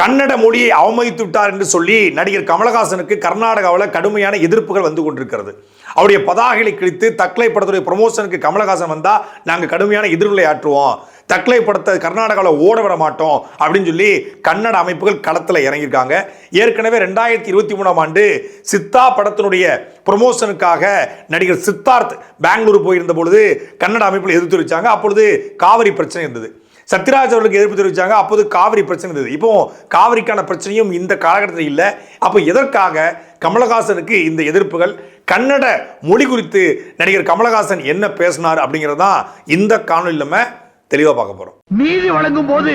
கன்னட மொழியை அவமதித்து விட்டார் என்று சொல்லி நடிகர் கமலஹாசனுக்கு கர்நாடகாவில் கடுமையான எதிர்ப்புகள் வந்து கொண்டிருக்கிறது. அவருடைய பதாகைகளை கிழித்து தக்லை படத்துடைய ப்ரமோஷனுக்கு கமலஹாசன் வந்தால் நாங்கள் கடுமையான எதிர்விலை ஆற்றுவோம். தக்லை படத்தை கர்நாடகாவில் ஓட விட மாட்டோம் அப்படின்னு சொல்லி கன்னட அமைப்புகள் களத்தில் இறங்கியிருக்காங்க. ஏற்கனவே ரெண்டாயிரத்தி இருபத்தி மூணாம் ஆண்டு சித்தா படத்தினுடைய ப்ரொமோஷனுக்காக நடிகர் சித்தார்த் பெங்களூர் போயிருந்த பொழுது கன்னட அமைப்பில் எதிர்த்து வச்சாங்க அப்பொழுது காவிரி பிரச்சனை இருந்தது. சத்யராஜ் அவர்களுக்கு எதிர்ப்பு தெரிவிச்சாங்க. அப்போது காவிரி பிரச்சனை இருந்தது. இப்போ காவிரிக்கான பிரச்சனையும் இந்த காலகட்டத்தில் இல்லை. அப்போ எதற்காக கமலஹாசனுக்கு இந்த எதிர்ப்புகள்? கன்னட மொழி குறித்து நடிகர் கமலஹாசன் என்ன பேசினார் அப்படிங்கறதுதான் இந்த காணொலி நம்ம தெளிவாக பார்க்க போகிறோம் நீதி வழங்கும் போது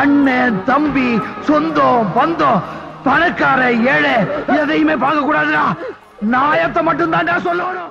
அண்ணன் தம்பி சொந்தம் பந்தம் பணக்கார ஏழை எதையுமே பார்க்க கூடாதுடா நாயத்தை மட்டும் தான் சொல்லணும்.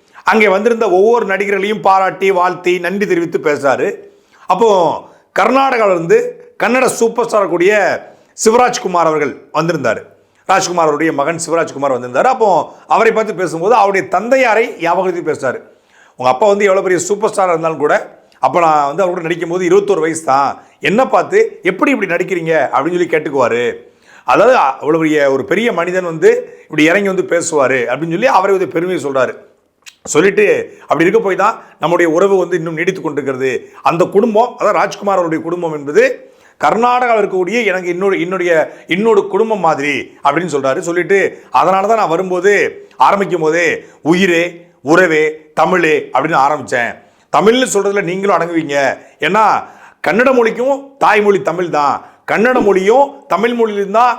அங்கே வந்திருந்த ஒவ்வொரு நடிகர்களையும் பாராட்டி வாழ்த்தி நன்றி தெரிவித்து பேசுகிறாரு அப்போ கர்நாடகாவிலிருந்து கன்னட சூப்பர் ஸ்டார் கூடிய சிவராஜ்குமார் அவர்கள் வந்திருந்தார். ராஜ்குமார் அவருடைய மகன் சிவராஜ்குமார் வந்திருந்தார். அப்போ அவரை பார்த்து பேசும்போது அவருடைய தந்தையாரை ஞாபகத்தில் பேசுகிறார் உங்கள் அப்பா வந்து எவ்வளோ பெரிய சூப்பர் ஸ்டாராக இருந்தாலும் கூட அப்போ நான் வந்து அவரோட நடிக்கும் போது இருபத்தோரு வயசு தான். என்ன பார்த்து எப்படி இப்படி நடிக்கிறீங்க? அப்படின்னு சொல்லி கேட்டுக்குவார். அதாவது அவ்வளோ பெரிய ஒரு பெரிய மனிதன் வந்து இப்படி இறங்கி வந்து பேசுவார் அப்படின்னு சொல்லி அவரை வந்து பெருமையை சொல்கிறாரு சொல்லிட்டு அப்படி இருக்க போய் தான் நம்முடைய உறவு வந்து இன்னும் நீடித்து கொண்டிருக்கிறது. அந்த குடும்பம் அதாவது ராஜ்குமார் அவருடைய குடும்பம் என்பது கர்நாடகாவில் இருக்கக்கூடிய எனக்கு இன்னொரு என்னுடைய இன்னொரு குடும்பம் மாதிரி அப்படின்னு சொல்கிறாரு சொல்லிட்டு அதனால தான் நான் வரும்போது ஆரம்பிக்கும் போதே உயிரே உறவே தமிழே அப்படின்னு ஆரம்பித்தேன் தமிழ்னு சொல்கிறதுல நீங்களும் அடங்குவீங்க. ஏன்னா கன்னட மொழிக்கும் தாய்மொழி தமிழ் தான் கன்னட மொழியும் தமிழ் மொழியிலும் தான்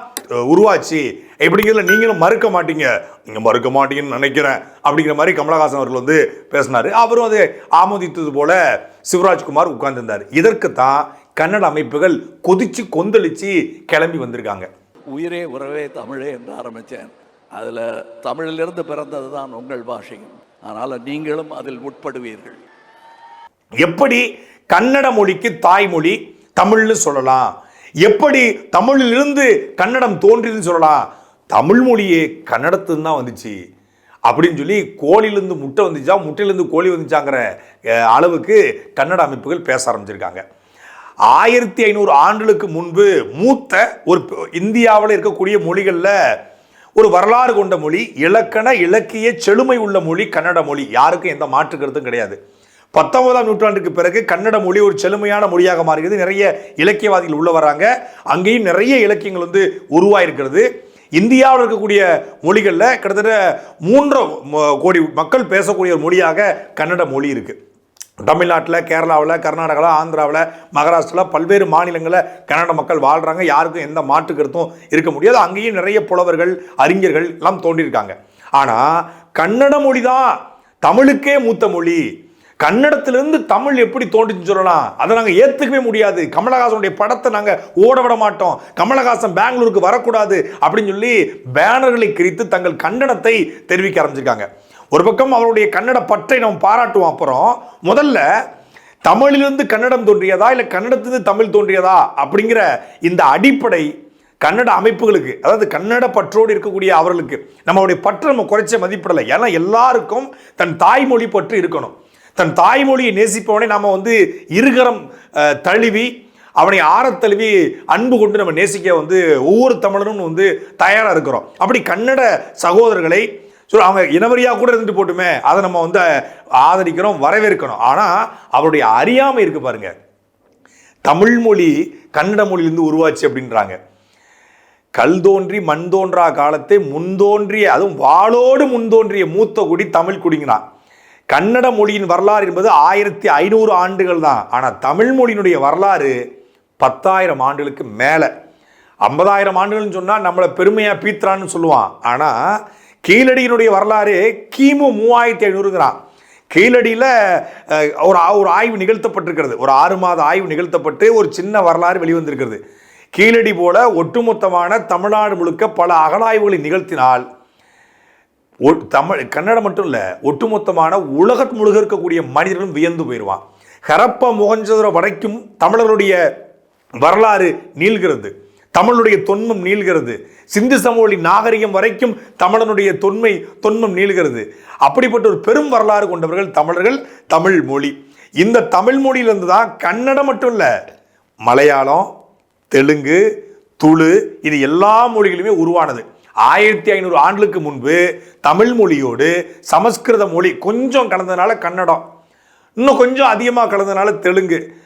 உருவாச்சு. எப்படிங்கிறதுல நீங்களும் மறுக்க மாட்டீங்க. நீங்க மறுக்க மாட்டீங்கன்னு நினைக்கிறேன். அப்படிங்கிற மாதிரி கமலஹாசன் அவர்கள் வந்து பேசினாரு. அவரும் அதை ஆமோதித்தது போல சிவராஜ்குமார் உட்கார்ந்திருந்தார். இதற்கு தான் கன்னட அமைப்புகள் கொதிச்சு கொந்தளிச்சு கிளம்பி வந்திருக்காங்க. உயிரே உறவே தமிழே என்று ஆரம்பித்தேன். அதில் தமிழிலிருந்து பிறந்தது தான் உங்கள் பாஷையும். அதனால் நீங்களும் அதில் உட்படுவீர்கள் எப்படி கன்னட மொழிக்கு தாய்மொழி தமிழ்னு சொல்லலாம். எப்படி தமிழிலிருந்து கன்னடம் தோன்றியதுன்னு சொல்லலாம். தமிழ் மொழியே கன்னடத்துன்னு தான் வந்துச்சு. அப்படின்னு சொல்லி கோழிலேருந்து முட்டை வந்துச்சா? முட்டையிலேருந்து கோழி வந்துச்சாங்கிற அளவுக்கு கன்னட அமைப்புகள் பேச ஆரம்பிச்சிருக்காங்க. ஆயிரத்தி ஐநூறு ஆண்டுகளுக்கு முன்பு மூத்த ஒரு இந்தியாவில் இருக்கக்கூடிய மொழிகளில் ஒரு வரலாறு கொண்ட மொழி இலக்கண இலக்கிய செழுமை உள்ள மொழி கன்னட மொழி. யாருக்கும் எந்த மாற்று கருத்தும் கிடையாது. பத்தொன்பதாம் நூற்றாண்டுக்கு பிறகு கன்னட மொழி ஒரு செழுமையான மொழியாக மாறுகிறது. நிறைய இலக்கியவாதிகள் உள்ள வராங்க. அங்கேயும் நிறைய இலக்கியங்கள் வந்து உருவாயிருக்கிறது. இந்தியாவில் இருக்கக்கூடிய மொழிகளில் கிட்டத்தட்ட மூன்று கோடி மக்கள் பேசக்கூடிய ஒரு மொழியாக கன்னட மொழி இருக்குது தமிழ்நாட்டில் கேரளாவில் கர்நாடகாவில் ஆந்திராவில் மகாராஷ்டிராவில் பல்வேறு மாநிலங்களில் கன்னட மக்கள் வாழ்கிறாங்க யாருக்கும் எந்த மாற்று கருத்தும் இருக்க முடியாது. அங்கேயும் நிறைய புலவர்கள் அறிஞர்கள் எல்லாம் தோன்றியிருக்காங்க. ஆனால் கன்னட மொழி தான் தமிழுக்கே மூத்த மொழி. கன்னடத்திலிருந்து தமிழ் எப்படி தோன்றுச்சுன்னு சொல்லலாம். அதை நாங்கள் ஏற்றுக்கவே முடியாது. கமலஹாசனுடைய படத்தை நாங்கள் ஓட விட மாட்டோம். கமலஹாசன் பெங்களூருக்கு வரக்கூடாது அப்படின்னு சொல்லி பேனர்களை கிரித்து தங்கள் கண்டனத்தை தெரிவிக்க ஆரம்பிச்சிருக்காங்க. ஒரு பக்கம் அவருடைய கன்னட பற்றை நாம் பாராட்டுவோம். அப்புறம் முதல்ல தமிழிலிருந்து கன்னடம் தோன்றியதா இல்லை கன்னடத்திலிருந்து தமிழ் தோன்றியதா அப்படிங்கிற இந்த அடிப்படை கன்னட அமைப்புகளுக்கு அதாவது கன்னட பற்றோடு இருக்கக்கூடிய அவர்களுக்கு நம்மளுடைய பற்று நம்ம குறைச்ச மதிப்பிடலை. ஏன்னா எல்லாருக்கும் தன் தாய்மொழி பற்று இருக்கணும். தன் தாய்மொழியை நேசிப்பவனை நாம் வந்து இருகரம் தழுவி அவனை ஆறத் தழுவி அன்பு கொண்டு நம்ம நேசிக்க வந்து ஒவ்வொரு தமிழனும் வந்து தயாராக இருக்கிறோம். அப்படி கன்னட சகோதரர்களை சொல்ல அவங்க இனவரியாக கூட இருந்துட்டு போட்டுமே அதை நம்ம வந்து ஆதரிக்கிறோம் வரவேற்கணும். ஆனால் அவருடைய அறியாமை இருக்கு பாருங்க. தமிழ் மொழி கன்னட மொழியிலிருந்து உருவாச்சு அப்படின்றாங்க. கல் தோன்றி மண் தோன்றா காலத்தை முன்தோன்றிய அதுவும் வாளோடு முன்தோன்றிய மூத்த குடி தமிழ் குடிங்கிறான் கன்னட மொழியின் வரலாறு என்பது ஆயிரத்தி ஐநூறு ஆண்டுகள் தான். ஆனால் தமிழ் மொழியினுடைய வரலாறு பத்தாயிரம் ஆண்டுகளுக்கு மேலே. ஐம்பதாயிரம் ஆண்டுகள்னு சொன்னால் நம்மளை பெருமையாக பீத்ரான்னு சொல்லுவான். ஆனால் கீழடியினுடைய வரலாறு கிமு மூவாயிரத்தி ஐநூறுங்கிறான். கீழடியில் ஒரு ஆ- ஒரு ஆய்வு நிகழ்த்தப்பட்டிருக்கிறது. ஒரு ஆறு மாத ஆய்வு நிகழ்த்தப்பட்டு ஒரு சின்ன வரலாறு வெளிவந்திருக்கிறது. கீழடி போல ஒட்டுமொத்தமான தமிழ்நாடு முழுக்க பல அகலாய்வுகளை நிகழ்த்தினால் தமிழ் கன்னடம் மட்டும் இல்லை ஒட்டுமொத்தமான உலகம் முழுக இருக்கக்கூடிய மனிதர்களும் வியந்து போயிடுவான் ஹரப்பா முகஞ்சதுர வரைக்கும் தமிழர்களுடைய வரலாறு நீள்கிறது. தமிழுடைய தொன்மம் நீள்கிறது. சிந்து சமவெளி நாகரிகம் வரைக்கும் தமிழனுடைய தொன்மை தொன்மம் நீள்கிறது. அப்படிப்பட்ட ஒரு பெரும் வரலாறு கொண்டவர்கள் தமிழர்கள் தமிழ் மொழி. இந்த தமிழ் மொழியிலிருந்து தான் கன்னடம் மட்டும் இல்லை மலையாளம் தெலுங்கு துளு இது எல்லா மொழிகளுமே உருவானது. ஆயிரத்தி ஐநூறு ஆண்டுக்கு முன்பு தமிழ் மொழியோடு சமஸ்கிருத மொழி கொஞ்சம் கலந்ததுனால கன்னடம் இன்னும் கொஞ்சம் அதிகமாக கலந்ததுனால தெலுங்கு.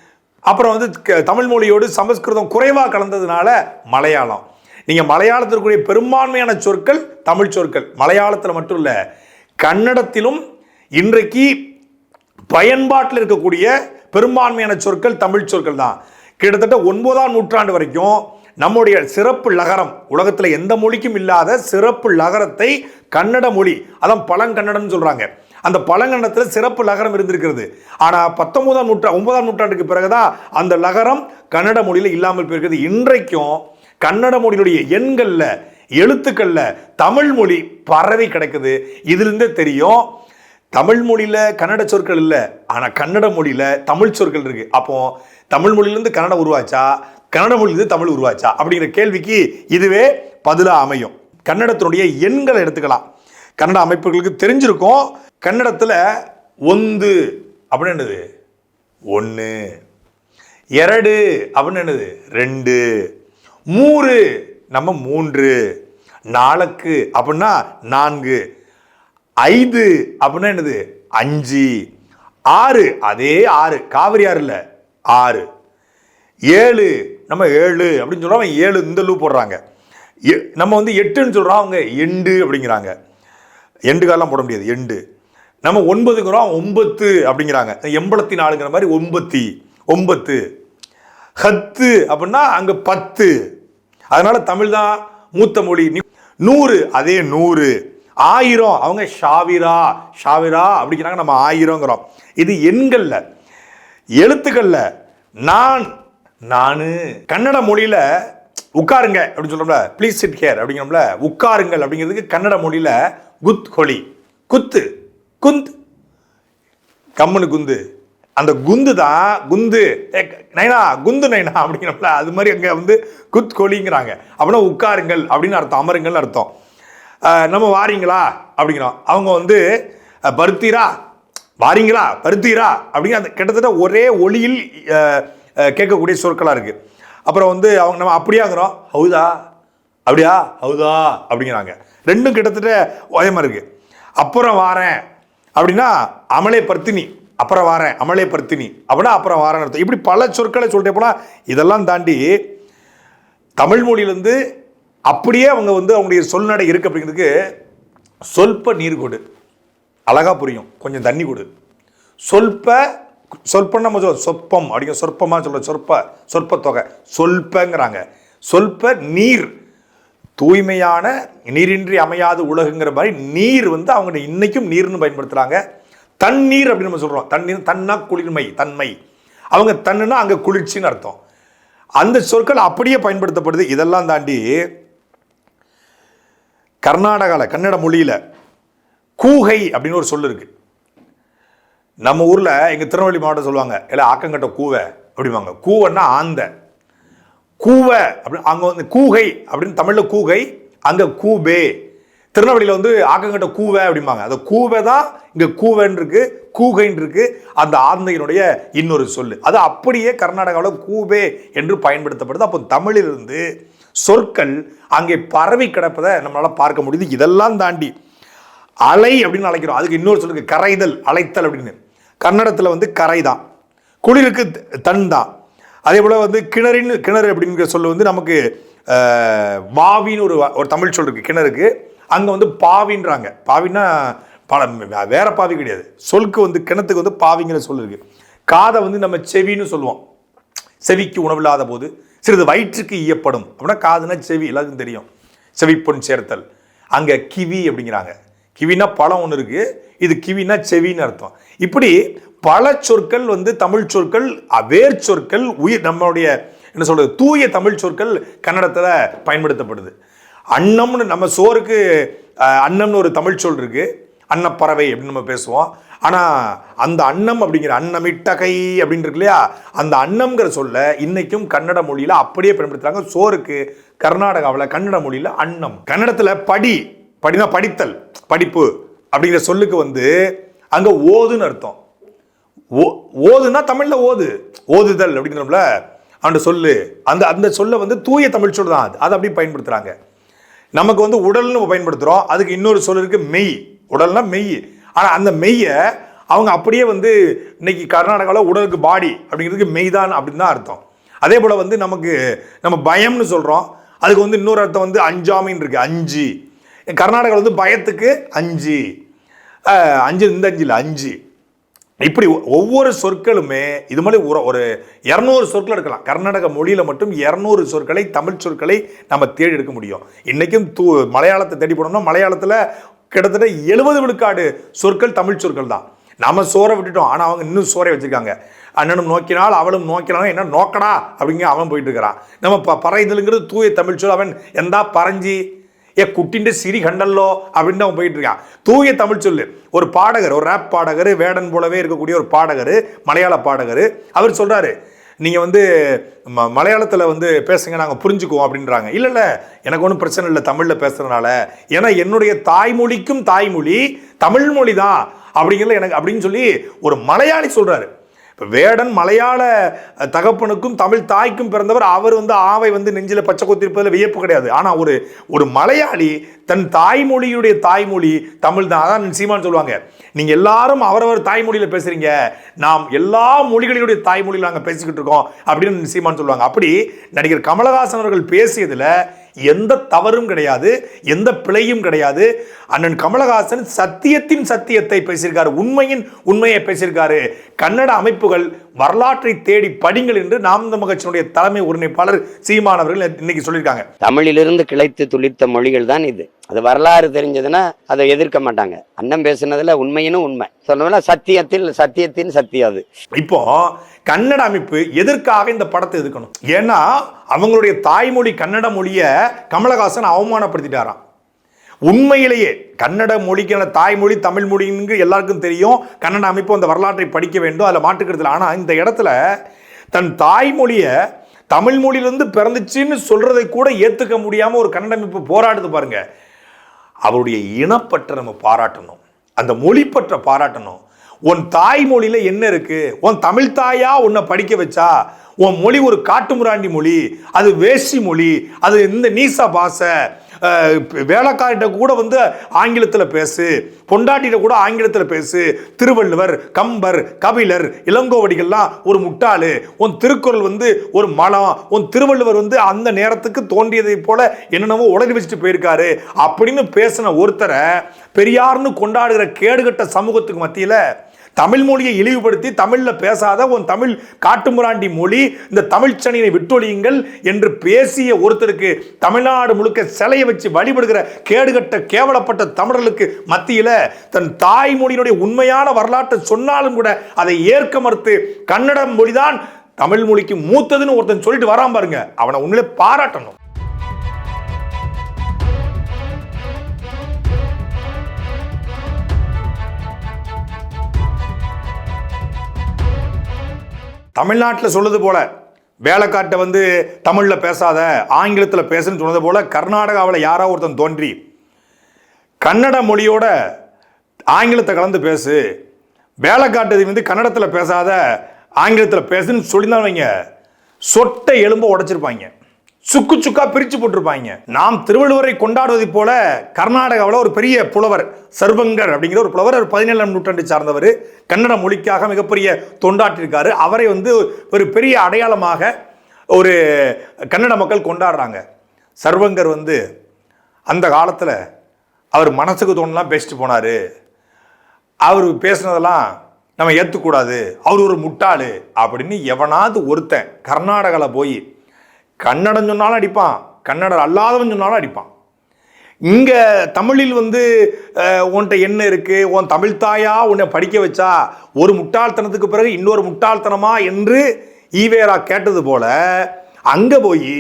அப்புறம் வந்து க- தமிழ் மொழியோடு சமஸ்கிருதம் குறைவாக கலந்ததுனால மலையாளம். நீங்கள் மலையாளத்திற்குரிய பெரும்பான்மையான சொற்கள் தமிழ் சொற்கள். மலையாளத்தில் மட்டும் இல்லை கன்னடத்திலும் இன்றைக்கு பயன்பாட்டில் இருக்கக்கூடிய பெரும்பான்மையான சொற்கள் தமிழ் சொற்கள் தான். கிட்டத்தட்ட ஒன்பதாம் நூற்றாண்டு வரைக்கும் நம்முடைய சிறப்பு லகரம். உலகத்தில் எந்த மொழிக்கும் இல்லாத சிறப்பு லகரத்தை கன்னட மொழி அதான் பழங்கன்னடம்னு சொல்றாங்க. அந்த பழங்கன்னடத்தில் சிறப்பு லகரம் இருந்திருக்கிறது. ஆனால் பத்தொன்பதாம் நூற்றா ஒன்பதாம் நூற்றாண்டுக்கு பிறகுதான் அந்த லகரம் கன்னட மொழியில் இல்லாமல் போயிருக்கிறது. இன்றைக்கும் கன்னட மொழியினுடைய எண்களில் எழுத்துக்களில் தமிழ் மொழி பரவி கிடக்குது. இதுலேருந்தே தெரியும் தமிழ் மொழியில் கன்னட சொற்கள் இல்லை ஆனால் கன்னட மொழியில் தமிழ் சொற்கள் இருக்குது அப்போது தமிழ் மொழியிலேருந்து கன்னடம் உருவாச்சா? கன்னட மொழியிலிருந்து தமிழ் உருவாச்சா? அப்படிங்கிற கேள்விக்கு இதுவே பதிலாக அமையும். கன்னடத்தினுடைய எண்களை எடுத்துக்கலாம். கன்னட அமைப்புகளுக்கு தெரிஞ்சிருக்கும். கன்னடத்தில் ஒந்து அப்படின்னு என்னது? ஒன்று எரடு அப்படின்னு என்னது? ரெண்டு. மூறு நம்ம மூன்று. நாளுக்கு அப்படின்னா நான்கு. ஐந்து அப்படின்னா என்னது? அஞ்சு. ஆறு அதே ஆறு. காவிரி ஆறு இல்லை ஆறு. ஏழு நம்ம ஏழு அப்படின்னு சொல்கிறோம் அவன் ஏழு இந்த லூ போடுறாங்க. எ- நம்ம வந்து எட்டுன்னு சொல்கிறோம் அவங்க எண்டு அப்படிங்கிறாங்க. எண்டு காலம் போட முடியாது எண்டு. நம்ம ஒன்பதுங்கிறோம் ஒம்பத்து அப்படிங்கிறாங்க. எண்பத்தி நாலுங்கிற மாதிரி ஒன்பத்தி ஒன்பத்து. ஹத்து அப்படின்னா அங்கே பத்து. அதனால் தமிழ் தான் மூத்த மொழி. நூறு அதே நூறு. ஆயிரம் அவங்க ஷாவிரா ஷாவிரா அப்படிங்கிறாங்க நம்ம ஆயிரங்கிறோம் இது எண்களில். எழுத்துக்களில். நான் நானு கன்னட மொழியில உட்காருங்க அப்படின்னு சொல்றோம்ல ப்ளீஸ் சிட் கேர் அப்படிங்கிறோம்ல உட்காருங்கள் அப்படிங்கிறதுக்கு கன்னட மொழியில குத் ஹொலி குத்து. குந்த். கம்முனு குந்து. அந்த குந்து தான் குந்து. நைனா குந்து நைனா அப்படிங்கிறப்பல அது மாதிரி அங்கே வந்து குத் கொலிங்கிறாங்க. அப்படின்னா உட்காருங்கள் அப்படின்னு அர்த்தம் அமருங்கள் அர்த்தம். நம்ம வாரீங்களா அப்படிங்கிறோம். அவங்க வந்து பருத்தீரா? வாரீங்களா? பருத்தீரா? அப்படிங்கிற அந்த கிட்டத்தட்ட ஒரே ஒளியில் கேட்கக்கூடிய சொற்களாக இருக்குது அப்புறம் வந்து அவங்க நம்ம அப்படியாங்கிறோம் ஹவுதா. அப்படியா? ஹவுதா. அப்படிங்கிறாங்க. ரெண்டும் கிட்டத்தட்ட உயமாக இருக்குது அப்புறம் வாரேன். அப்படின்னா அமலே பர்த்தினி. அப்புறம் வாரேன். அமலே பர்த்தினி. அப்படின்னா அப்புறம் வாரேன் அர்த்தம். இப்படி பல சொற்களை சொல்லிட்டே போனால் இதெல்லாம் தாண்டி தமிழ் மொழியிலேருந்து அப்படியே அவங்க வந்து அவங்களுடைய சொல்நடை இருக்குது அப்படிங்கிறதுக்கு சொல்ப நீர் கொடு. அழகாக புரியும். கொஞ்சம் தண்ணி கொடு. சொல்ப சொல்பம் நம்ம சொற்பம். அப்படிங்கிற சொற்பமாக சொல்ல சொற்ப சொற்ப தொகை சொல்பங்கிறாங்க. சொல்ப நீர். தூய்மையான நீரின்றி அமையாது உலகுங்கிற மாதிரி நீர் வந்து அவங்க இன்னைக்கும் நீர்னு பயன்படுத்துகிறாங்க தண்ணீர் அப்படின்னு நம்ம சொல்கிறோம் தண்ணீர் தன்னா குளிர்மை தன்மை. அவங்க தன்னுனா அங்கே குளிர்ச்சின்னு அர்த்தம். அந்த சொற்கள் அப்படியே பயன்படுத்தப்படுது. இதெல்லாம் தாண்டி கர்நாடகாவில் கன்னட மொழியில் கூகை அப்படின்னு ஒரு சொல் இருக்குது நம்ம ஊரில் எங்கள் திருநெல்வேலி மாவட்டம் சொல்லுவாங்க இல்லை ஆக்கங்கட்ட கூவை அப்படிம்பாங்க. கூவைன்னா ஆந்த. கூவை அப்படி அங்கே வந்து கூகை அப்படின்னு தமிழில் கூகை அங்கே கூபே. திருநெல்வேலியில் வந்து ஆக்கங்கட்ட கூவை அப்படிம்பாங்க. அந்த கூவை தான் இங்கே கூவைன்னு இருக்கு கூகைன்னு இருக்கு அந்த ஆந்தையினுடைய இன்னொரு சொல் அது அப்படியே கர்நாடகாவில் கூபே என்று பயன்படுத்தப்படுது. அப்போ தமிழிலிருந்து சொற்கள் அங்கே பரவி கிடப்பதை நம்மளால் பார்க்க முடியுது. இதெல்லாம் தாண்டி அலை அப்படின்னு அழைக்கிறோம். அதுக்கு இன்னொரு சொல்லுங்க கரைதல் அழைத்தல் அப்படின்னு. கன்னடத்தில் வந்து கரை தான் குளிருக்கு தன் தான் அதே போல் வந்து கிணறின் கிணறு அப்படிங்கிற சொல்ல வந்து நமக்கு வாவின்னு ஒரு ஒரு தமிழ் சொல் இருக்குது கிணறுக்கு. அங்கே வந்து பாவின்றாங்க. பாவின்னா பல வேற பாவி கிடையாது. சொல்க்கு வந்து கிணத்துக்கு வந்து பாவிங்கிற சொல் இருக்குது காதை வந்து நம்ம செவின்னு சொல்லுவோம். செவிக்கு உணவில்லாத போது சிறிது வயிற்றுக்கு ஈயப்படும். அப்படின்னா காதுனா செவி எல்லாத்துக்கும் தெரியும். செவிப்பொன் சேர்த்தல். அங்கே கிவி அப்படிங்கிறாங்க. கிவினா பழம் ஒன்று இருக்குது இது கிவினா செவின்னு அர்த்தம். இப்படி பல சொற்கள் வந்து தமிழ் சொற்கள் வேர் சொற்கள் உயிர் நம்மளுடைய என்ன சொல்கிறது தூய தமிழ் சொற்கள் கன்னடத்தில் பயன்படுத்தப்படுது. அன்னம்னு நம்ம சோறுக்கு அன்னம்னு ஒரு தமிழ் சொல் இருக்குது அன்னப்பறவை அப்படின்னு நம்ம பேசுவோம். ஆனால் அந்த அன்னம் அப்படிங்கிற அன்னமிட்டகை அப்படின்னு இருக்கு இல்லையா? அந்த அன்னம்ங்கிற சொல்ல இன்னைக்கும் கன்னட மொழியில் அப்படியே பயன்படுத்துகிறாங்க சோறுக்கு கர்நாடகாவில் கன்னட மொழியில் அன்னம். கன்னடத்தில் படி. படினா படித்தல் படிப்பு அப்படிங்கிற சொல்லுக்கு வந்து அங்கே ஓதுன்னு அர்த்தம். ஓ ஓதுன்னா தமிழில் ஓது. ஓதுதல் அப்படிங்கிறோம்ல அந்த சொல்லு. அந்த அந்த சொல்லை வந்து தூய தமிழ் சொல் தான் அது. அதை அப்படி பயன்படுத்துகிறாங்க நமக்கு வந்து உடல்னு பயன்படுத்துகிறோம் அதுக்கு இன்னொரு சொல் இருக்குது மெய். உடல்னா மெய். ஆனால் அந்த மெய்யை அவங்க அப்படியே வந்து இன்னைக்கு கர்நாடகாவில் உடலுக்கு பாடி அப்படிங்கிறதுக்கு மெய்தான் அப்படின்னு தான் அர்த்தம். அதே போல் வந்து நமக்கு நம்ம பயம்னு சொல்கிறோம் அதுக்கு வந்து இன்னொரு அர்த்தம் வந்து அஞ்சாமின்னு இருக்குது அஞ்சு. கர்நாடகாவில் வந்து பயத்துக்கு அஞ்சு. அஞ்சு இந்த அஞ்சு இல்லை அஞ்சு. இப்படி ஒவ்வொரு சொற்களுமே இது மாதிரி ஒரு ஒரு இரநூறு சொற்கள் எடுக்கலாம் கர்நாடக மொழியில் மட்டும் இரநூறு சொற்களை தமிழ் சொற்களை நம்ம தேடி எடுக்க முடியும். இன்றைக்கும் தூ மலையாளத்தை தேடி போனோம்னா மலையாளத்தில் கிட்டத்தட்ட எழுபது விழுக்காடு சொற்கள் தமிழ் சொற்கள் தான். நம்ம சோறை விட்டுட்டோம். ஆனால் அவங்க இன்னும் சோறை வச்சுருக்காங்க. அண்ணனும் நோக்கினால் அவளும் நோக்கினாலும் என்ன நோக்கடா? அப்படிங்க அவன் போயிட்டு இருக்கிறான். நம்ம ப பறைதலுங்கிறது தூய தமிழ் சொல். அவன் எந்தா பறஞ்சி ஏ குட்டின்ட்டு சிரி கண்டல்லோ அப்படின்னு அவன் போயிட்டு இருக்கான். தூய தமிழ் சொல்லு. ஒரு பாடகர் ஒரு ரேப் பாடகர் வேடன் போலவே இருக்கக்கூடிய ஒரு பாடகர் மலையாள பாடகர் அவர் சொல்கிறாரு நீங்கள் வந்து ம மலையாளத்தில் வந்து பேசுங்க நாங்கள் புரிஞ்சுக்குவோம் அப்படின்றாங்க. இல்லை இல்லை எனக்கு ஒன்றும் பிரச்சனை இல்லை தமிழில் பேசுறதுனால. ஏன்னா என்னுடைய தாய்மொழிக்கும் தாய்மொழி தமிழ் மொழி தான் அப்படிங்கிறத எனக்கு அப்படின்னு சொல்லி ஒரு மலையாளி சொல்கிறாரு இப்போ வேடன் மலையாள தகப்பனுக்கும் தமிழ் தாய்க்கும் பிறந்தவர் அவர் வந்து ஆவை வந்து நெஞ்சில் பச்சை கொத்திருப்பதில் வியப்பு கிடையாது. ஆனால் ஒரு ஒரு மலையாளி தன் தாய்மொழியுடைய தாய்மொழி தமிழ் தான் அதான் சீமான் சொல்லுவாங்க நீங்கள் எல்லாரும் அவரவர் தாய்மொழியில் பேசுகிறீங்க நாம் எல்லா மொழிகளினுடைய தாய்மொழியில் நாங்கள் பேசிக்கிட்டு இருக்கோம். அப்படின்னு சீமான் சொல்லுவாங்க. அப்படி நடிகர் கமலஹாசன் அவர்கள் பேசியதில் எந்த தவறும் கிடையாது எந்த பிழையும் கிடையாது. அண்ணன் கமலஹாசன் சத்தியத்தின் சத்தியத்தை பேசியிருக்காரு உண்மையின் உண்மையை பேசியிருக்காரு. கன்னட அமைப்புகள் வரலாற்றை தேடி படிங்கள் என்று நாம் தமிழ் தலைமை ஒருங்கிணைப்பாளர் சீமானவர்கள் இன்னைக்கு சொல்லியிருக்காங்க. தமிழிலிருந்து கிளைத்து துளித்த மொழிகள் தான் இது. அது வரலாறு தெரிஞ்சதுன்னா அதை எதிர்க்க மாட்டாங்க. அண்ணன் பேசுனதுல உண்மையினும் உண்மை. சொல்லணும்னா சத்தியத்தில் சத்தியத்தின் சத்தியம் அது. இப்போ கன்னட அமைப்பு எதற்காக இந்த படத்தை எதுக்கணும் ஏன்னா அவங்களுடைய தாய்மொழி கன்னட மொழியை கமலஹாசன் அவமானப்படுத்திட்டாராம். உண்மையிலேயே கன்னட மொழிக்கான தாய்மொழி தமிழ் மொழின்னு எல்லாருக்கும் தெரியும். கன்னட அமைப்பு அந்த வரலாற்றை படிக்க வேண்டும் அதில் மாட்டுக்கிறதுல ஆனால் இந்த இடத்துல தன் தாய்மொழியை தமிழ் மொழியிலிருந்து பிறந்துச்சுன்னு சொல்றதை கூட ஏற்றுக்க முடியாமல் ஒரு கன்னட அமைப்பு போராடுது பாருங்கள் அவருடைய இனப்பற்றை நம்ம பாராட்டணும். அந்த மொழிப்பற்ற பாராட்டணும். உன் தாய்மொழியில் என்ன இருக்குது உன் தமிழ் தாயா உன்னை படிக்க வச்சா? உன் மொழி ஒரு காட்டுமுராண்டி மொழி அது வேஷ்டி மொழி அது இந்த நீசா பாசை வேலைக்காரிட்ட கூட வந்து ஆங்கிலத்தில் பேசு பொண்டாட்டிகிட்ட கூட ஆங்கிலத்தில் பேசு. திருவள்ளுவர் கம்பர் கபிலர் இளங்கோவடிகள்லாம் ஒரு முட்டாளு. உன் திருக்குறள் வந்து ஒரு மலம் உன் திருவள்ளுவர் வந்து அந்த நேரத்துக்கு தோன்றியதை போல என்னென்னவோ உடனே வச்சுட்டு போயிருக்காரு. அப்படின்னு பேசின ஒருத்தரை பெரியார்னு கொண்டாடுகிற கேடுகட்ட சமூகத்துக்கு மத்தியில் தமிழ் மொழியை இழிவுபடுத்தி தமிழில் பேசாத உன் தமிழ் காட்டுமுராண்டி மொழி இந்த தமிழ்ச்சனியை விட்டொழியுங்கள் என்று பேசிய ஒருத்தருக்கு தமிழ்நாடு முழுக்க சிலையை வச்சு வழிபடுகிற கேடுகட்ட கேவலப்பட்ட தமிழர்களுக்கு மத்தியில் தன் தாய்மொழியினுடைய உண்மையான வரலாற்றை சொன்னாலும் கூட அதை ஏற்க மறுத்து கன்னட மொழிதான் தமிழ் மொழிக்கு மூத்ததுன்னு ஒருத்தன் சொல்லிட்டு வரான் பாருங்க. அவனை உண்மையிலே பாராட்டணும். தமிழ்நாட்டில் சொல்லுது போல வேலைக்காட்டை வந்து தமிழில் பேசாத ஆங்கிலத்தில் பேசுன்னு சொன்னது போல கர்நாடகாவில் யாரோ ஒருத்தன் தோன்றி கன்னட மொழியோட ஆங்கிலத்தை கலந்து பேசு வேலைக்காட்டு வந்து கன்னடத்தில் பேசாத ஆங்கிலத்தில் பேசுன்னு சொல்லியிருந்தாலும் வைங்க சொட்டை எலும்பை உடைச்சிருப்பாங்க. சுக்கு சுக்கா பிரிச்சு போட்டிருப்பாங்க. நாம் திருவள்ளுவரை கொண்டாடுவதைப் போல கர்நாடகாவில் ஒரு பெரிய புலவர் சர்வங்கர் அப்படிங்கிற ஒரு புலவர் ஒரு பதினேழாம் நூற்றாண்டை சார்ந்தவர் கன்னட மொழிக்காக மிகப்பெரிய தொண்டாற்றிருக்காரு. அவரை வந்து ஒரு பெரிய அடையாளமாக ஒரு கன்னட மக்கள் கொண்டாடுறாங்க. சர்வங்கர் வந்து அந்த காலத்தில் அவர் மனசுக்கு தோணலாம் பேசிட்டு போனார். அவர் பேசுனதெல்லாம் நம்ம ஏற்றுக்கூடாது அவர் ஒரு முட்டாளு அப்படின்னு எவனாவது ஒருத்தன் கர்நாடகாவில் போய் கன்னடம் சொன்னாலும் அடிப்பான். கன்னடர் அல்லாதவன் சொன்னாலும் அடிப்பான். இங்கே தமிழில் வந்து உன்கிட்ட என்ன இருக்குது உன் தமிழ் தாயா உன்னை படிக்க வச்சா ஒரு முட்டாள்தனத்துக்கு பிறகு இன்னொரு முட்டாள்தனமா என்று ஈவேரா கேட்டது போல் அங்கே போய்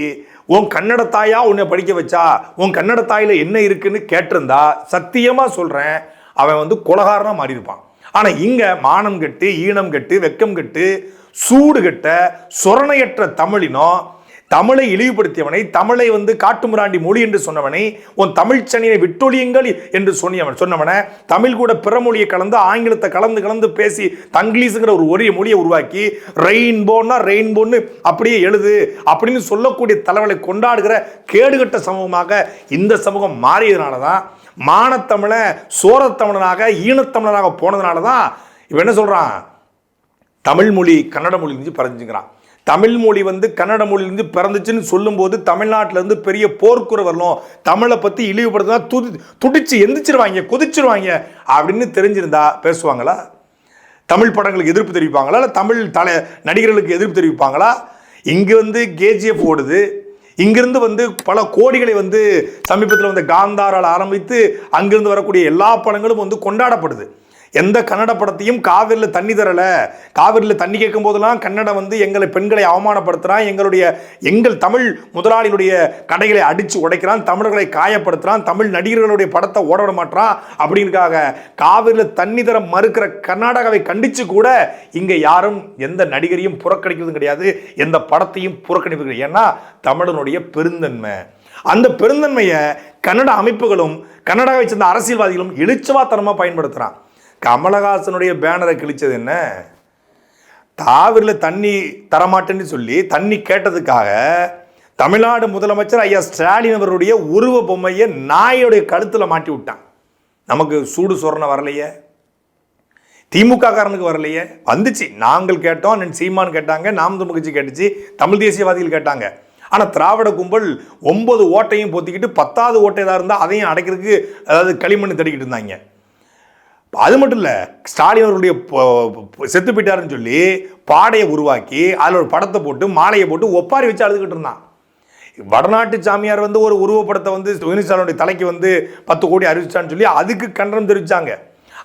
உன் கன்னட தாயா உன்னை படிக்க வச்சா உன் கன்னட தாயில் என்ன இருக்குன்னு கேட்டிருந்தா சத்தியமாக சொல்கிறேன் அவன் வந்து கொலகாரனா மாறியிருப்பான். ஆனால் இங்கே மானம் கெட்டு ஈனம் கெட்டு வெக்கம் கெட்டு சூடு கெட்ட சொரணையற்ற தமிழினம் தமிழை இழிவுபடுத்தியவனை தமிழை வந்து காட்டுமிராண்டி மொழி என்று சொன்னவனை உன் தமிழ் சனியை விட்டொழியுங்கள் என்று சொன்னியவன் சொன்னவனை தமிழ் கூட பிற மொழியை கலந்து ஆங்கிலத்தை கலந்து கலந்து பேசி தங்கிலீஸுங்கிற ஒரு ஒரே மொழியை உருவாக்கி ரெயின்போன்னா ரெயின்போன்னு அப்படியே எழுது அப்படின்னு சொல்லக்கூடிய தலைவலை கொண்டாடுகிற கேடுகட்ட சமூகமாக இந்த சமூகம் மாறியதுனால தான் மானத்தமிழை சோரத்தமிழனாக ஈனத்தமிழனாக போனதுனால தான் இவன் என்ன சொல்கிறான் தமிழ் மொழி கன்னட மொழியிலிருந்து பிறந்துங்கிறான் தமிழ் மொழி வந்து கன்னட மொழியிலிருந்து பிறந்துச்சுன்னு சொல்லும்போது தமிழ்நாட்டிலேருந்து பெரிய போர்க்குறை வரணும். தமிழை பற்றி இழிவுபடுத்தினா துடி துடிச்சு எந்திரிச்சிருவாங்க குதிச்சிருவாங்க அப்படின்னு தெரிஞ்சிருந்தா பேசுவாங்களா? தமிழ் படங்களுக்கு எதிர்ப்பு தெரிவிப்பாங்களா? இல்லை தமிழ் தலை நடிகர்களுக்கு எதிர்ப்பு தெரிவிப்பாங்களா? இங்கே வந்து கேஜிஎஃப் ஓடுது. இங்கிருந்து வந்து பல கோடிகளை வந்து சமீபத்தில் வந்து காந்தாரால் ஆரம்பித்து அங்கிருந்து வரக்கூடிய எல்லா படங்களும் வந்து கொண்டாடப்படுது. எந்த கன்னட படத்தையும் காவிரியில் தண்ணி தரலை. காவிரியில் தண்ணி கேட்கும் போதெல்லாம் கன்னடம் வந்து எங்களை பெண்களை அவமானப்படுத்துறான் எங்களுடைய எங்கள் தமிழ் முதலாளிகளுடைய கடைகளை அடித்து உடைக்கிறான் தமிழர்களை காயப்படுத்துகிறான் தமிழ் நடிகர்களுடைய படத்தை ஓட விட மாட்டான் அப்படிங்கிறதுக்காக காவிரியில் தண்ணி தர மறுக்கிற கர்நாடகாவை கண்டித்து கூட இங்கே யாரும் எந்த நடிகரையும் புறக்கணிக்கிறதும் கிடையாது எந்த படத்தையும் புறக்கணிப்பது கிடையாது. ஏன்னா தமிழனுடைய பெருந்தன்மை. அந்த பெருந்தன்மையை கன்னட அமைப்புகளும் கன்னடாவை சேர்ந்த அரசியல்வாதிகளும் எழுச்சவாத்தனமாக பயன்படுத்துகிறான் கமலஹாசனுடைய பேனரை கிழிச்சது என்ன? தாவரில் தண்ணி தரமாட்டேன்னு சொல்லி தண்ணி கேட்டதுக்காக தமிழ்நாடு முதலமைச்சர் ஐயா ஸ்டாலின் அவருடைய உருவ பொம்மையை நாயோடைய கழுத்தில் மாட்டி விட்டான். நமக்கு சூடு சொரணை வரலையே. திமுக காரனுக்கு வரலையே. வந்துச்சு. நாங்கள் கேட்டோம் அண்ணன் சீமான் கேட்டாங்க நாம் தமிழ் கட்சி கேட்டுச்சு தமிழ் தேசியவாதிகள் கேட்டாங்க. ஆனால் திராவிட கும்பல் ஒன்பது ஓட்டையும் பொத்திக்கிட்டு பத்தாவது ஓட்டை ஏதாவது இருந்தால் அதையும் அடைக்கிறதுக்கு அதாவது களிமண் தடிக்கிட்டு இருந்தாங்க. அது மட்டும் இல்லை ஸ்டாலின் அவருடைய செத்து போயிட்டாருன்னு சொல்லி பாடையை உருவாக்கி அதில் ஒரு படத்தை போட்டு மாலையை போட்டு ஒப்பாரி வச்சு அழுதுகிட்டு இருந்தான். வடநாட்டு சாமியார் வந்து ஒரு உருவப்படத்தை வந்து உதயநிதிஸ்டாலினுடைய தலைக்கு வந்து பத்து கோடி அறிவிச்சான்னு சொல்லி அதுக்கு கண்டனம் தெரிவிச்சாங்க.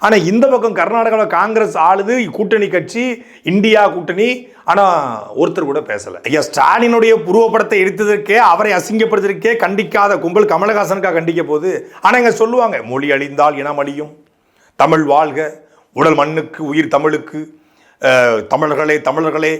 ஆனால் இந்த பக்கம் கர்நாடகாவில் காங்கிரஸ் ஆளுது கூட்டணி கட்சி இந்தியா கூட்டணி ஆனால் ஒருத்தர் கூட பேசலை. ஐயா ஸ்டாலினுடைய உருவப்படத்தை எடுத்ததற்கே அவரை அசிங்கப்படுத்திருக்கே கண்டிக்காத கும்பல் கமலஹாசனுக்காக கண்டிக்க போகுது. ஆனால் இங்கே சொல்லுவாங்க மொழி அழிந்தால் இனம் அழியும். தமிழ் வாழ்க. உடல் மண்ணுக்கு உயிர் தமிழுக்கு. தமிழர்களே தமிழர்களே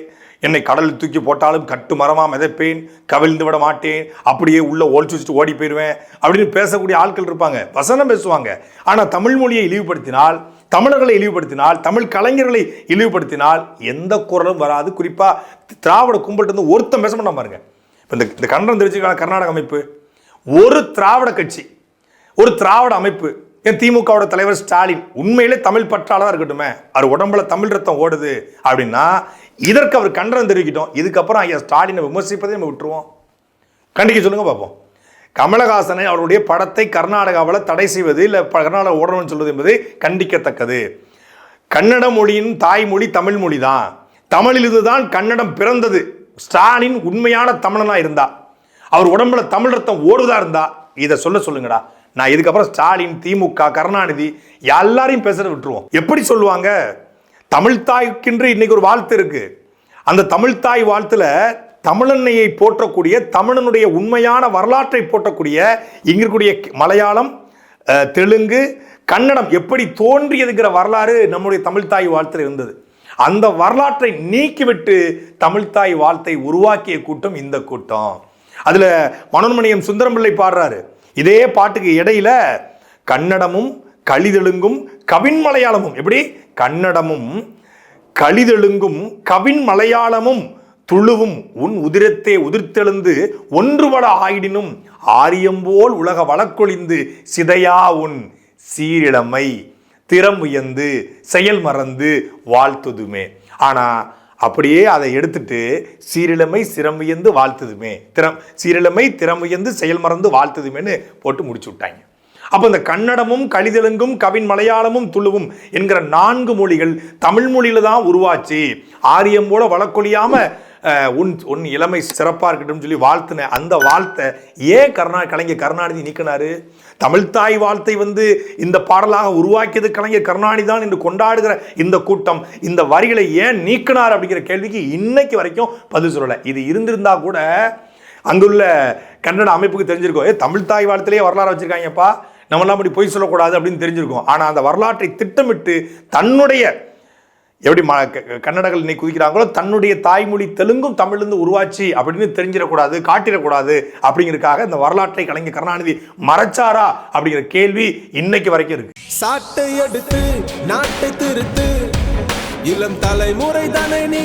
என்னை கடலில் தூக்கி போட்டாலும் கட்டு மரமாக மிதப்பேன் கவிழ்ந்து விட மாட்டேன் அப்படியே உள்ளே ஒழிச்சு வச்சுட்டு ஓடி போயிடுவேன் அப்படின்னு பேசக்கூடிய ஆட்கள் இருப்பாங்க. வசனம் பேசுவாங்க. ஆனால் தமிழ் மொழியை இழிவுபடுத்தினால் தமிழர்களை இழிவுபடுத்தினால் தமிழ் கலைஞர்களை இழிவுபடுத்தினால் எந்த குரலும் வராது. குறிப்பாக திராவிட கும்பல்கிட்ட வந்து ஒருத்தன் பேச மாட்டான் பாருங்க. இப்போ இந்த இந்த கன்னடம் தெரிவிச்சுக்கலாம் கர்நாடக அமைப்பு. ஒரு திராவிட கட்சி ஒரு திராவிட அமைப்பு என் திமுகவோட தலைவர் ஸ்டாலின் உண்மையிலே தமிழ் பற்றாளராக இருக்கட்டுமே அவர் உடம்புல தமிழ் ரத்தம் ஓடுது அப்படின்னா இதற்கு அவர் கண்டனம் தெரிவிக்கட்டும். இதுக்கப்புறம் ஐயா ஸ்டாலினை விமர்சிப்பதே நம்ம விட்டுருவோம். கண்டிக்க சொல்லுங்க பார்ப்போம். கமலஹாசனை அவருடைய படத்தை கர்நாடகாவில் தடை செய்வது இல்லை கர்நாடகா ஓடணும்னு சொல்வது என்பது கண்டிக்கத்தக்கது. கன்னட மொழியின் தாய்மொழி தமிழ் மொழி தான் தமிழிலிருந்து தான் கன்னடம் பிறந்தது. ஸ்டாலின் உண்மையான தமிழனாக இருந்தா அவர் உடம்புல தமிழ் ரத்தம் ஓடுதா இருந்தா இதை சொல்ல சொல்லுங்கடா. நான் இதுக்கப்புறம் ஸ்டாலின் திமுக கருணாநிதி எல்லாரையும் பேசுறத விட்டுருவோம். எப்படி சொல்லுவாங்க? தமிழ்தாய்க்கென்று இன்னைக்கு ஒரு வாழ்த்து இருக்கு. அந்த தமிழ்தாய் வாழ்த்துல தமிழன்னையை போற்றக்கூடிய தமிழனுடைய உண்மையான வரலாற்றை போற்றக்கூடிய இங்கிருக்கூடிய மலையாளம் தெலுங்கு கன்னடம் எப்படி தோன்றியதுங்கிற வரலாறு நம்முடைய தமிழ்த்தாய் வாழ்த்தில் இருந்தது. அந்த வரலாற்றை நீக்கிவிட்டு தமிழ்த்தாய் வாழ்த்தை உருவாக்கிய கூட்டம் இந்த கூட்டம். அதில் மனோன்மணியம் சுந்தரம்பிள்ளை பாடுறாரு. இதே பாட்டுக்கு இடையில கன்னடமும் கலிதெலுங்கும் கவின் மலையாளமும். எப்படி? கன்னடமும் கலிதெலுங்கும் கவின் மலையாளமும் துளுவும் உன் உதிரத்தே உதிர்த்தெழுந்து ஒன்றுபட ஆயிடினும் ஆரியம்போல் உலக வழக்கொழிந்து சிதையா உன் சீரிழமை. திறம் உயர்ந்து செயல் மறந்து வாழ்த்துதுமே. ஆனால் அப்படியே அதை எடுத்துட்டு சீரிழமை சிரமுயர்ந்து வாழ்த்துதுமே. திறம் சீரிழமை திறமுயர்ந்து செயல் மறந்து வாழ்த்துதுமேன்னு போட்டு முடிச்சு விட்டாங்க. அப்போ இந்த கன்னடமும் கலிதெலுங்கும் கவின் மலையாளமும் துளுவும் என்கிற நான்கு மொழிகள் தமிழ் மொழியில தான் உருவாச்சு. ஆரியம் போல வழக்கொழியாமல் உன் உன் இளமை சிறப்பாக இருக்கட்டும் சொல்லி வாழ்த்தின அந்த வாழ்த்தை ஏன் கருணா கலைஞர் கருணாநிதி நீக்கினாரு? தமிழ்த்தாய் வாழ்த்தை வந்து இந்த பாடலாக உருவாக்கியது கலைஞர் கருணாநிதி தான் என்று கொண்டாடுகிற இந்த கூட்டம் இந்த வரிகளை ஏன் நீக்கினார் அப்படிங்கிற கேள்விக்கு இன்னைக்கு வரைக்கும் பதில் சொல்லலை. இது இருந்திருந்தா கூட அங்குள்ள கன்னட அமைப்புக்கு தெரிஞ்சிருக்கோம். ஏ தமிழ் தாய் வாழ்த்திலேயே வரலாறு வச்சிருக்காங்கப்பா. நம்மளாம் அப்படி பொய் சொல்லக்கூடாது அப்படின்னு தெரிஞ்சிருக்கும். ஆனால் அந்த வரலாற்றை திட்டமிட்டு தன்னுடைய எப்படி ம கன்னடர்கள் இன்னைக்கு குதிக்கிறாங்களோ தன்னுடைய தாய்மொழி தெலுங்கும் தமிழ்லேருந்து உருவாச்சு அப்படின்னு தெரிஞ்சிடக்கூடாது காட்டிடக்கூடாது அப்படிங்கிறதுக்காக இந்த வரலாற்றை கலைஞர் கருணாநிதி மறைச்சாரா அப்படிங்கிற கேள்வி இன்னைக்கு வரைக்கும் இருக்கு. சாட்டை எடுத்து நாட்டை திருத்து இளம் தலைமுறை தானே நீ